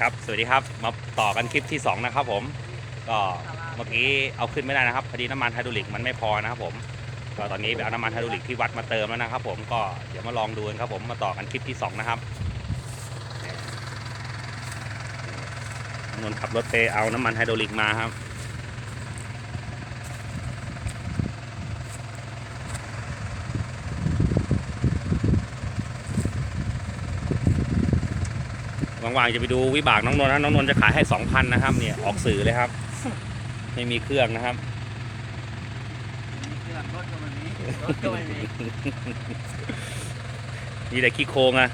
ครับสวัสดีครับมาต่อกันคลิปที่ 2 นะครับผมก็เมื่อกี้เอาขึ้นไม่ได้นะครับพอดีน้ำมันไฮดรอลิกมันไม่พอนะครับผมก็ตอนนี้ไปเอาน้ำมันไฮดรอลิกที่วัดมาเติมแล้วนะครับ ผมก็เดี๋ยวมาลองดูกันครับผมมาต่อกันคลิปที่ 2 นะครับนนขับรถไปเอาน้ำมันไฮดรอลิกมาครับ ว่างๆจะไปดูวิบากน้องนนท์นะน้องนนท์จะขายให้สองพันนะครับ เนี่ยออกสื่อเลยครับ ไม่มีเครื่องนะครับเครื่องรถก็ไม่มีรถก็ไม่มีมีแต่ขี้โครงอะ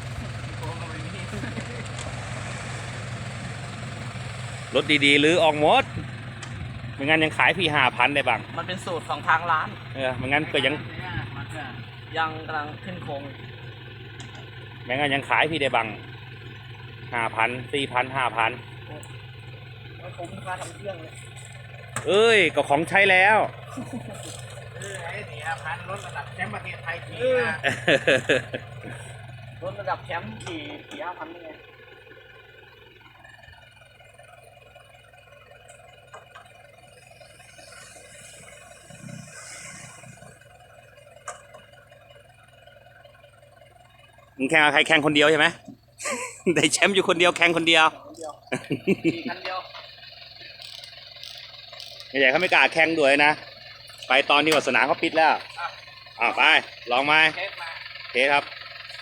โค้งก็ไม่มีรถดีๆหรือออกหมดไม่งั้นยังขายพี่ห้าพันได้บ้าง มันเป็นสูตรของทางร้านเออไม่งั้นก็ยังมันก็ยังกำลังขึ้นโครงไม่งั้นยังขายพี่ได้บ้าง ห้าพันสี่พันห้าพันแล้วผมค่าทำเครื่องเลยเอ้ยก็ของใช้แล้วคือไอ้สี่ห้าพันรถระดับแชมป์ประเทศไทยขี่นะรถระดับแชมป์ขี่สี่ห้าพันนี่ไงมึงแข่งกับใครแข่งคนเดียวใช่ไหม ได้แชมป์อยู่คนเดียวแข่งคนเดียว คนเดียวขี่คันเดียวใหญ่เขาไม่กล้าแข่งด้วยนะ ไปตอนนี้ว่าสนามเขาปิดแล้วอ่าไป ลองไหมเทสมาโอเครับ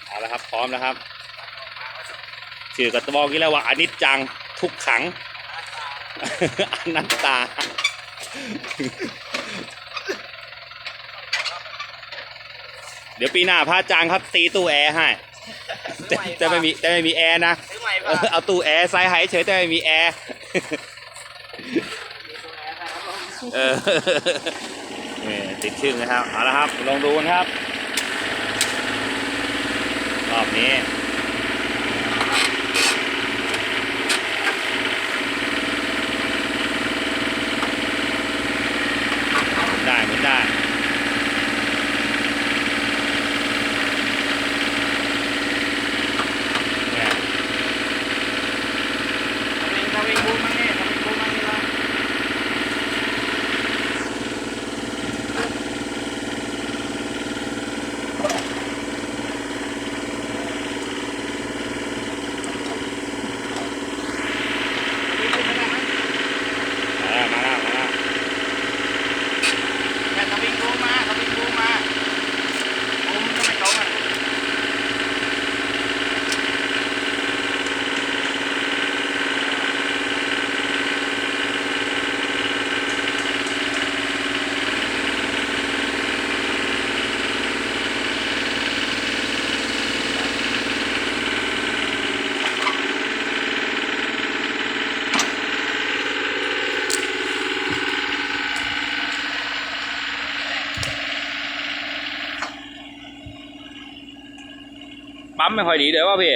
เอาละครับ พร้อมแล้วครับ ชื่อกับตบอกกี้แล้วว่าอนิจจังทุกขังอนัตตาเดี๋ยวปีหน้าพระอาจารย์ครับตีตู้แอร์ให้ แต่แต่ไม่มีแต่ไม่มีแอร์นะ ซื้อใหม่เอป่ะอเอาตู้แอร์ใส่ให้เฉยแต่ไม่มีแอร์มีตัวแอร์นะครับผมเออนี่ติดชื่อนะครับ เอาละครับ ลองดูกันครับ รอบนี้ ได้หมุนได้ เนี่ย ทำเองทำเองบูมมั้งเนี่ยทำเองบูมมั้งนี่ละ เออมาแล้วมาแล้ว แต่ทวิงกูมาทวิงกูมากูมันก็ไม่ตรงอะำไม่ค่อยดีเดี๋ยวว่าพี่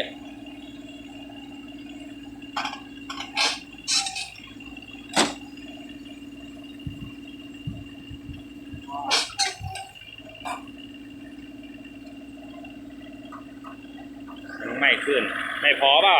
ไม่ขึ้น ไม่พอเปล่า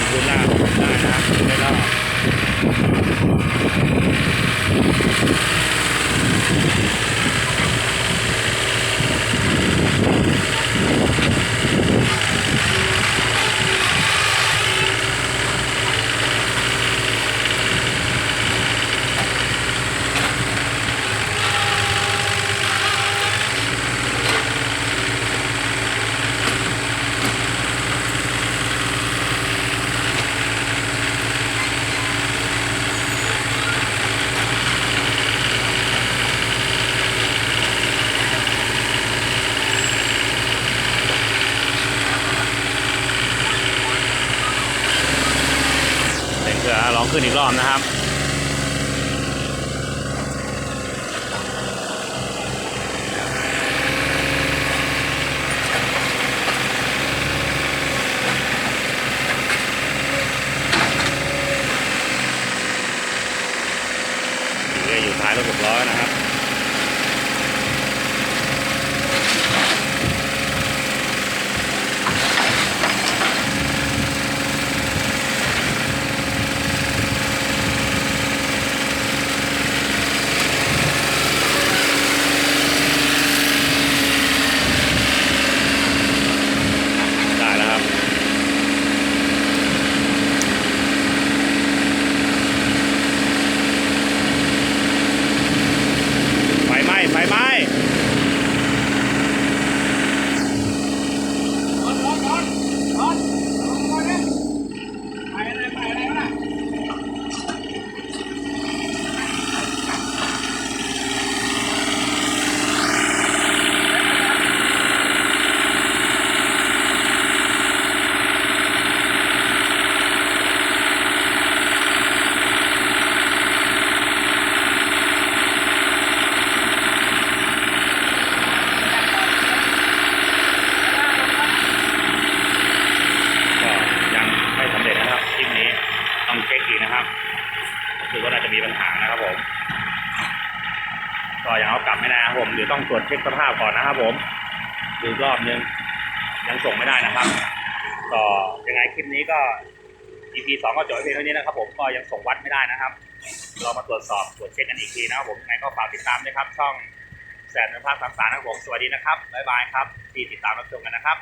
งพื้นหน้าได้นะไม่รอกอ ลองขึ้นอีกรอบนะครับ อยู่ท้ายรถหกล้อนะครับ ได้แล้วครับ ไฟไหม้ไฟไหม้ ร้อนร้อนร้อนร้อนร้อนเนี่ยไปอะไรไปอะไรวะน่ะ ก็ยังไม่สำเร็จนะครับคลิปนี้ต้อง เช็คอีกนะครับคือว่าน่าจะมีปัญหานะครับผมก็ยังเอากลับไม่ได้ครับผมเดี๋ยวต้องตรวจเช็คสภาพก่อนนะครับ ผมดูรอบนึงยังส่งไม่ได้นะครับก็ยังไงคลิปนี้ก็ EP สองก็จบไว้เพียงเท่านี้นะครับ ผมก็ยังส่งวัดไม่ได้นะครับ เรามาตรวจสอบตรวจเช็คกันอีกทีนะครับผมยังไงก็ฝากติดตามด้วยครับ ช่องแสนนภาพสามสารนะครับผมสวัสดีนะครับบ๊ายบายครับที่ติดตามรับชมกันนะครับ